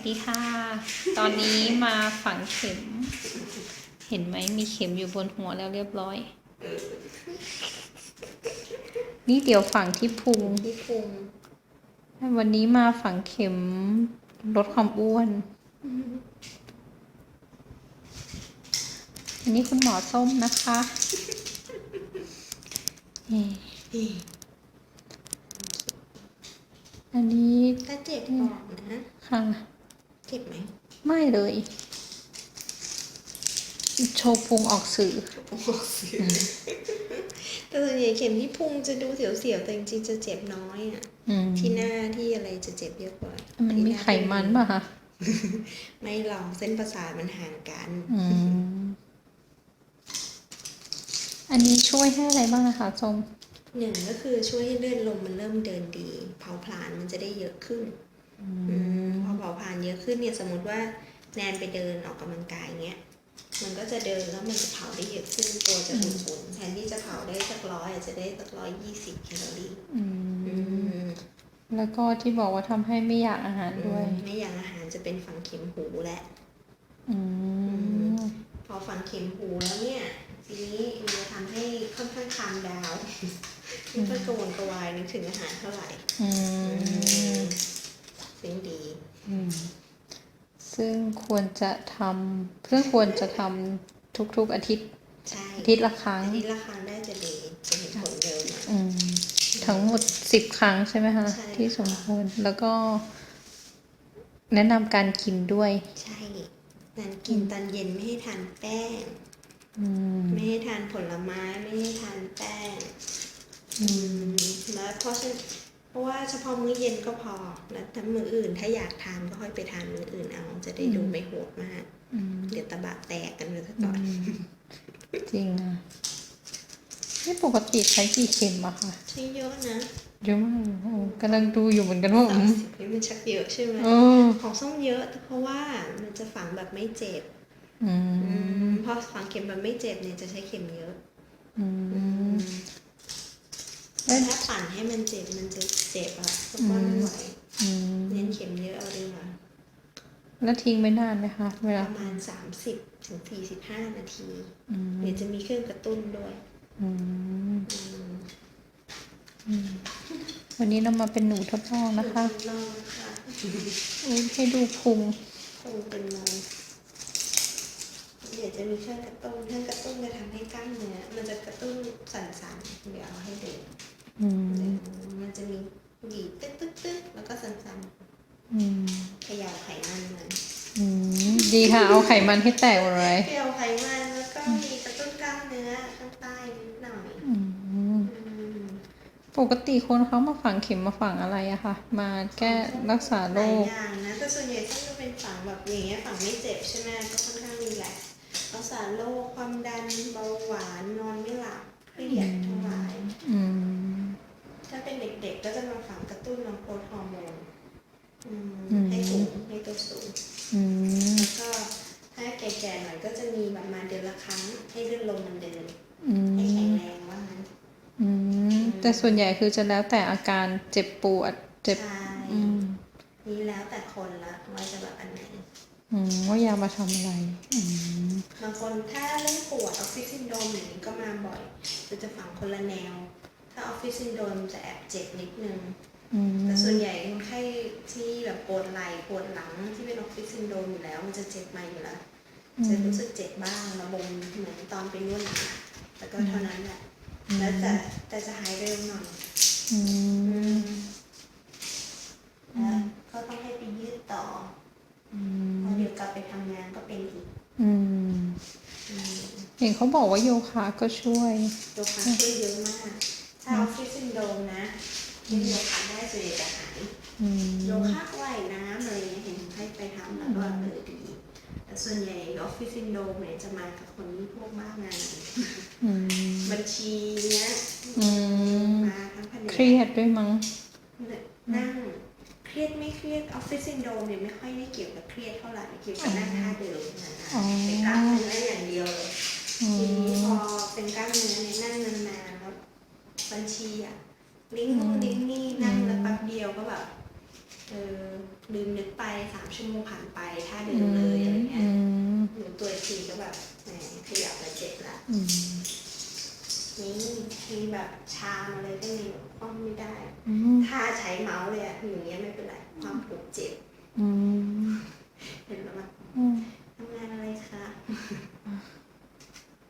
วัสดีค่ะ ตอนนี้มาฝังเข็ม เห็นไหมมีเข็มอยู่บนหัวแล้วเรียบร้อย นี่เดี๋ยวฝังที่พุง ที่พุง วันนี้มาฝังเข็มลดความอ้วน อันนี้คุณหมอส้มนะคะนี่อันนี้ถ้าเจ็บบอกนะ ค่ะ เจ็บไหมไม่เลยโชว์พุงออกสื่อแต่ส่วนใหญ่เข็มที่พุงจะดูเสียวๆแต่จริงๆจะเจ็บน้อยอะ อืมที่หน้าที่อะไรจะเจ็บเยอะกว่ามันที่มีหาไขมันป่ะคะไม่หรอกเส้นประสาทมันห่างกัน อืมอันนี้ช่วยให้อะไรบ้างนะคะส้มหนึ่งก็คือช่วยให้เลือดลมมันเริ่มเดินดี เผาผลาญมันจะได้เยอะขึ้น อืมพอเผาผลาญเยอะขึ้นเนี่ยสมมติว่าแนนไปเดินออกกำลังกายเงี้ยมันก็จะเดินแล้วมันจะเผาได้เยอะขึ้นตัวจะอุ่นๆแทนที่จะเผาได้สักร้อยอาจจะได้สักร้อยยี่สิบแคลอรี่อือืมมแล้วก็ที่บอกว่าทำให้ไม่อยากอาหารด้วย ไม่อย่างอาหารจะเป็นฝังเข็มหูแหละอืมพอฝังเข็มหูแล้วเนี่ย ทีนี้มันจะทำให้ค่อนข้างคามดาวไม่ค่อยกระวนกระวายนึกถึงอาหารเท่าไหร่ อืมซึ่งดีอืมซึ่งควรจะทำซึ่งควรจะทำทุกๆอาทิตย์ ใช่อาทิตย์ละครั้ง อาทิตย์ละครั้งได้จะดีจะเห็นผลเร็วหน่อยอืม ทั้งหมดสิบครั้งใช่ไหมคะใช่ที่สมควรแล้วก็ แนะนำการกินด้วย ใช่นันกินตอนเย็นไม่ให้ทานแป้ง อืม ไม่ให้ทานผลไม้ไม่ให้ทานแป้ง อืม แล้วเพราะฉะนั้น เพราะว่าเฉพาะมื้อเย็นก็พอ แล้วถ้ามื้ออื่น ถ้าอยากทานก็ค่อยไปทานมื้ออื่นเอา จะได้ดูไม่โหดมากอืมเดี๋ยวตะบะแตกกันไปซะอืก่อนมจริงนะนี่ปกติใช้กี่เข็มอะคะใช้เยอะนะเยอะมากเลยโอ้กำลังดูอยู่เหมือนกันว่าสาอืมมสิบนี่มันชักเยอะใช่ไหมเออของส้มเยอะเพราะว่ามันจะฝังแบบไม่เจ็บอือืมมพอฝังเข็มแบบไม่เจ็บเนี่ยจะใช้เข็มเยอะอือืมมแต่ ถ้าปั่นให้มันเจ็บมันจะเจ็บอะก็ป้อนไม่ไหวอืมเน้นเข็มเยอะเอาดีกว่าแล้วทิ้งไว้นานไหมคะเวปลาระมาณสามสิบถึงสี่สิบห้านาทีอืมเดี๋ยวจะมีเครื่องกระตุ้นด้วยอืมอืมอืมวันนี้เรามาเป็นหนูทดลองนะคะลองนะคะอุ๊ยให้ดูพุงคงเป็นนอนเดี๋ยวจะมีเครื่องกระตุ้นเครื่องกระตุ้นจะทำให้กล้ามเนื้อมันจะกระตุ้นสั่นๆเดี๋ยวเอาให้ดูอื มมันจะมีดีดตึ๊กตึ๊กตึ๊กแล้วก็สั่นอืมๆเขย่าไขมันมันอืมดีค่ะ เอาไขมันให้แตกหมดเลยเขย่าไขมันแล้วก็มีกระตุ้นกล้ามเนื้อข้างใต้นิดหน่อยอืมอืมปกติคนเขามาฝังเข็มมาฝังอะไรอะคะมาแก้รักษาหโรลายคอย่างนะแต่ส่วนใหญ่ต้องจะเป็นฝังแบบอย่างเงี้ยฝังไม่เจ็บใช่ไหมก็ค่อนข้างรีแลกซ์รักษาโรคความดันเบาหวานนอนไม่หลับเครียดทั้งหลายอืมถ้าเป็นเด็กๆ ก็จะมาฝังกระตุ้นน้องโปรทฮอร์โมนอืมอืมให้สูงให้ตัวสูงอืมแล้วก็ถ้าแก่ๆหน่อยก็จะมีแบบมาเดือนละครั้ง ให้เลือดลมมันเดินอืให้แข็งมแรงว่างั้นอืมแต่ส่วนใหญ่คือจะแล้วแต่อาการเจ็บปวดเจ็บใช่อืมนี่แล้วแต่คนละว่าจะแบบอันไหนอืมว่ายามาทำอะไรอืมบางคนถ้าเรื่องปวดออฟฟิศซินโดรมอย่างนี้ก็มาบ่อยจะจะฝังคนละแนวถ้าออ ฟฟิศซินโดรมจะแอบเจ็บนิดนึงอืมแต่ส่วนใหญ่คนไข้ที่แบบปวดไหล่ปวดหลังที่เป็นออฟฟิศซินโดรมอยู่แล้ว มันจะเจ็บมาอยู่แล้วจะรู้สึกเจ็บบ้างระบมเหมือนตอนไปนวดหลังอะแต่ก็เท่านั้นแหละแล้วแต่แต่จะหายเร็วหน่อยอืมแล้วก็ต้องให้ไปยืดต่ออือมพอเดี๋ยวกลับไปทำงานก็เป็นอีกอืมอืมเห็นเขาบอกว่าโยคะก็ช่วย โยคะช่วยเยอะมาก ถ้าออฟฟิศซินโดรมนะเล่นโยคะได้ส่วนใหญ่จะหายอืมโยคะว่ายน้ำอะไรเงี้ยเห็นให้ไปทำแล้วก็เออดีแต่ส่วนใหญ่ออฟฟิศซินโดรมเนี่ยจะมากับคนที่พวกบ้างานอืมบัญชีเนี้ยอืมมาทั้งแผนกเครียดด้วยมั้งนั่งเครียดไม่เครียดออฟฟิศซินโดรมเนี่ยไม่ค่อยได้เกี่ยวกับเครียดเท่าไหร่เกี่ยวกับนั่งท่าเดิมนะอ๋อเป็นกล้ามเนื้ออย่างเดียวเลย อื ทีนี้พ ม อเป็นกล้ามเนื้อเนี่ยนั่งนานๆแล้ว บัญชีอะลิงก์นู่นลิงก์นี่นั่งแล้วแป๊บเดียวก็แบบเออลืมนึกไปสามชั่วโมงผ่านไปท่าเดิมเลยอะไรเงี้อืยมหนูตัวอีกทีก็แบบแหมขยับแล้วเจ็บละอืมนี่มีแบบชามอะไรก็มีแบบคว่ำไม่ได้อืมถ้าใช้เมาส์เลยอะอย่างเงี้ยไม่เป็นไรความปวดเจ็บอืมเห็นแล้วมันอืมทำงานอะไรคะ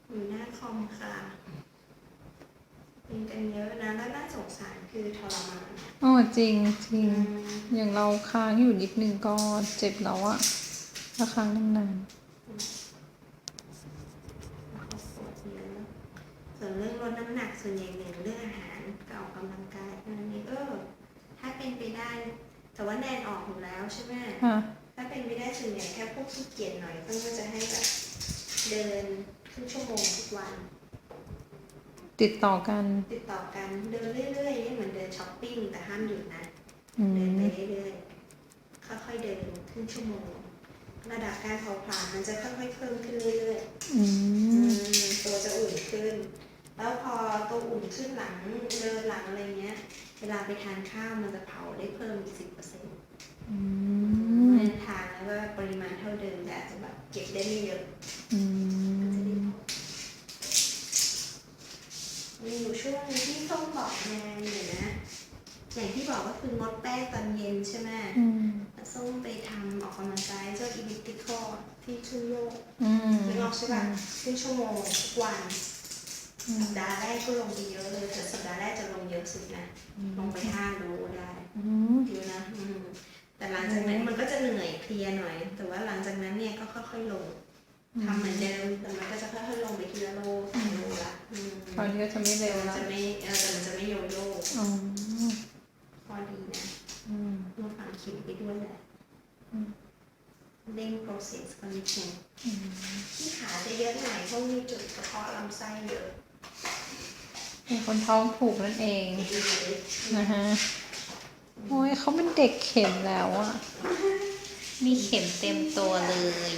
อยู่หน้าคอมค่ะเป็นกันเยอะนะแล้วน่า สงสารคือทรมานอะอ๋อจริงจริงอืมอย่างเราค้างอยู่นิดนึงก็เจ็บแล้วอะถ้าค้างนานปวดเยอะส่วนเรื่องลดน้ำหนักส่วนใหญ่หนึ่งเรื่องอาหารกับออกกำลังกายอันนี้เออถ้าเป็นไปได้ แต่ว่าแนนออกอยู่แล้วใช่ไหมๆค่ะถ้าเป็นไปได้ส่วนใหญ่แค่พวกขี้เกียจหน่อยก็จะให้แบบเดินครึ่งชั่วโมงทุกวัน ติดต่อกัน ติดต่อกันเดินเรื่อยๆนี่เหมือนเดินช้อปปิ้งแต่ห้ามหยุดนะอืเดินมไปเรื่อยๆค่อยๆเดินครึ่งชั่วโมงระดับการเผาผลาญมันจะค่อยๆเพิ่มขึ้นเรื่อยอืๆอืมมตัวจะอุ่นขึ้น แล้วพอตัวอุ่นขึ้นหลังเดินหลังอะไรเงี้ย เวลาไปทานข้าวมันจะเผาได้เพิ่มอีกสิบเปอร์เซ็นต์อืเพราะมฉะนั้นทานแล้วว่าปริมาณเท่าเดิมแต่อาจจะแบบเก็บได้ไม่เยอะ อื ก็จะได้ ม มีอยู่ช่วงหนึงที่ส้มบอกแนนอยู่นะ อย่างที่บอกก็คืองดแป้งตอนเย็นใช่ไหมอืมแล้วส้มไปทำออกกำลังกายเจ้าอีลิติคอที่ขึ้นโยกอืมไม่ออกใช่ป่ะขึ้นชั่วโมงทุกวันอืมสัปดาห์แรกก็ลงไปเยอะเลยแต่สัปดาห์แรกจะลงเยอะสุดนะ ลงไปห้าโลได้ อืม มไปด้วยแหละอืมเร่ง process condition อืมที่ขาจะเยอะหน่อยเพราะมีจุดกระเพาะลำไส้เยอะเป็นคนท้องผูกนั่นเองนะฮะโอ้ยเขาเป็นเด็กเข็มแล้วอะมีเข็มเต็มตัวเลย